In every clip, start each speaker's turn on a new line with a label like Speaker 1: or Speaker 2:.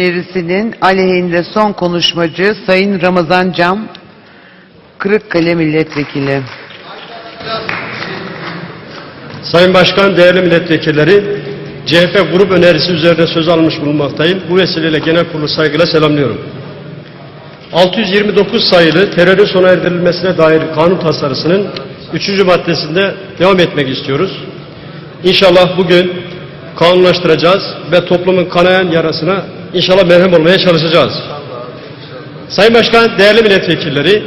Speaker 1: önerisinin aleyhinde son konuşmacı Sayın Ramazan Cam, Kırıkkale Milletvekili.
Speaker 2: Sayın Başkan, değerli milletvekilleri, CHP grup önerisi üzerine söz almış bulunmaktayım. Bu vesileyle genel kurulu saygıyla selamlıyorum. 629 sayılı terörün sona erdirilmesine dair kanun tasarısının 3. maddesinde devam etmek istiyoruz. İnşallah bugün kanunlaştıracağız ve toplumun kanayan yarasına inşallah merhem olmaya çalışacağız. Sayın Başkan, değerli milletvekilleri,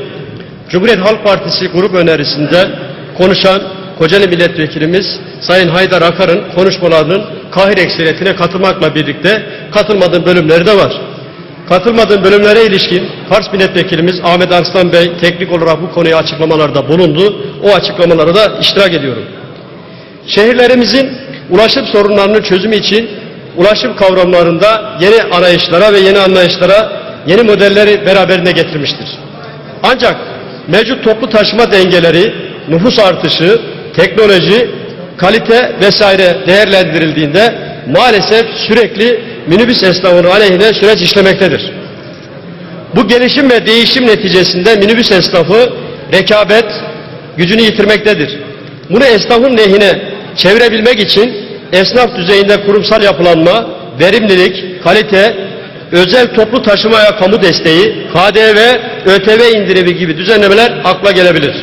Speaker 2: Cumhuriyet Halk Partisi grup önerisinde konuşan Kocaeli Milletvekilimiz Sayın Haydar Akar'ın konuşmalarının kahir ekseriyetine katılmakla birlikte katılmadığım bölümleri de var. Katılmadığım bölümlere ilişkin Fars Milletvekilimiz Ahmet Arslan Bey teknik olarak bu konuya açıklamalarda bulundu. O açıklamalara da iştirak ediyorum. Şehirlerimizin ulaşım sorunlarının çözümü için ulaşım kavramlarında yeni arayışlara ve yeni anlayışlara, yeni modelleri beraberinde getirmiştir. Ancak mevcut toplu taşıma dengeleri, nüfus artışı, teknoloji, kalite vesaire değerlendirildiğinde maalesef sürekli minibüs esnafının aleyhine süreç işlemektedir. Bu gelişim ve değişim neticesinde minibüs esnafı rekabet gücünü yitirmektedir. Bunu esnafın lehine çevirebilmek için esnaf düzeyinde kurumsal yapılanma, verimlilik, kalite, özel toplu taşımaya kamu desteği, KDV, ÖTV indirimi gibi düzenlemeler akla gelebilir.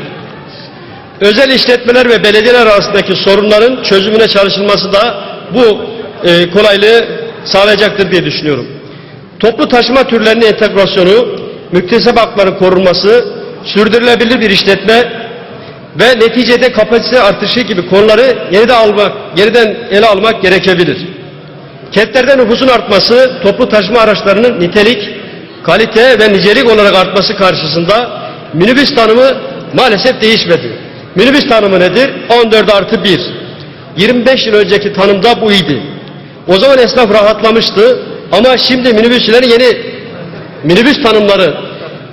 Speaker 2: Özel işletmeler ve belediyeler arasındaki sorunların çözümüne çalışılması da bu e, kolaylığı sağlayacaktır diye düşünüyorum. Toplu taşıma türlerinin entegrasyonu, müktesep hakların korunması, sürdürülebilir bir işletme ve neticede kapasite artışı gibi konuları yeniden almak, yeniden ele almak gerekebilir. Kentlerde nüfusun artması, toplu taşıma araçlarının nitelik, kalite ve nicelik olarak artması karşısında minibüs tanımı maalesef değişmedi. Minibüs tanımı nedir? 14 artı 1. 25 yıl önceki tanımda bu idi. O zaman esnaf rahatlamıştı ama şimdi minibüsçülerin yeni minibüs tanımları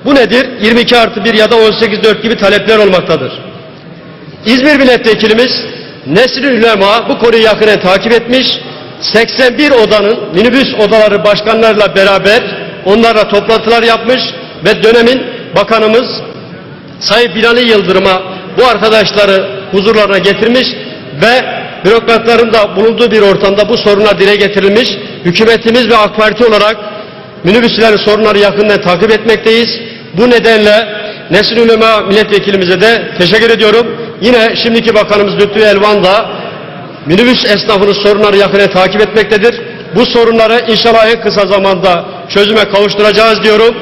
Speaker 2: bu nedir? 22 artı 1 ya da 18 4 gibi talepler olmaktadır. İzmir milletvekilimiz Nesrin Ülema bu konuyu yakinen takip etmiş. 81 odanın minibüs odaları başkanlarla beraber onlarla toplantılar yapmış ve dönemin bakanımız Sayın Binali Yıldırım'a bu arkadaşları huzurlarına getirmiş ve bürokratların da bulunduğu bir ortamda bu sorunlar dile getirilmiş. Hükümetimiz ve AK Parti olarak minibüslerin sorunları yakından takip etmekteyiz. Bu nedenle Nesin Ülema milletvekilimize de teşekkür ediyorum. Yine şimdiki bakanımız Lütfü Elvan da minibüs esnafının sorunları yakından takip etmektedir. Bu sorunları inşallah en kısa zamanda çözüme kavuşturacağız diyorum.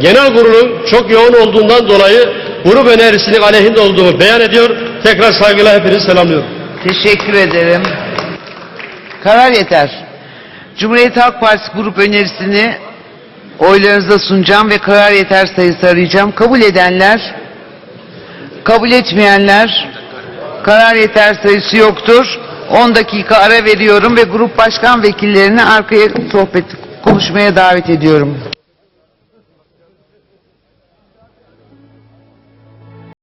Speaker 2: Genel kurulun çok yoğun olduğundan dolayı grup önerisinin aleyhinde olduğumu beyan ediyor. Tekrar saygıyla hepinizi selamlıyorum.
Speaker 1: Teşekkür ederim. Karar yeter. Cumhuriyet Halk Partisi grup önerisini oylarınıza sunacağım ve karar yeter sayısı arayacağım. Kabul edenler, kabul etmeyenler, karar yeter sayısı yoktur. 10 dakika ara veriyorum ve grup başkan vekillerini arkaya sohbet konuşmaya davet ediyorum.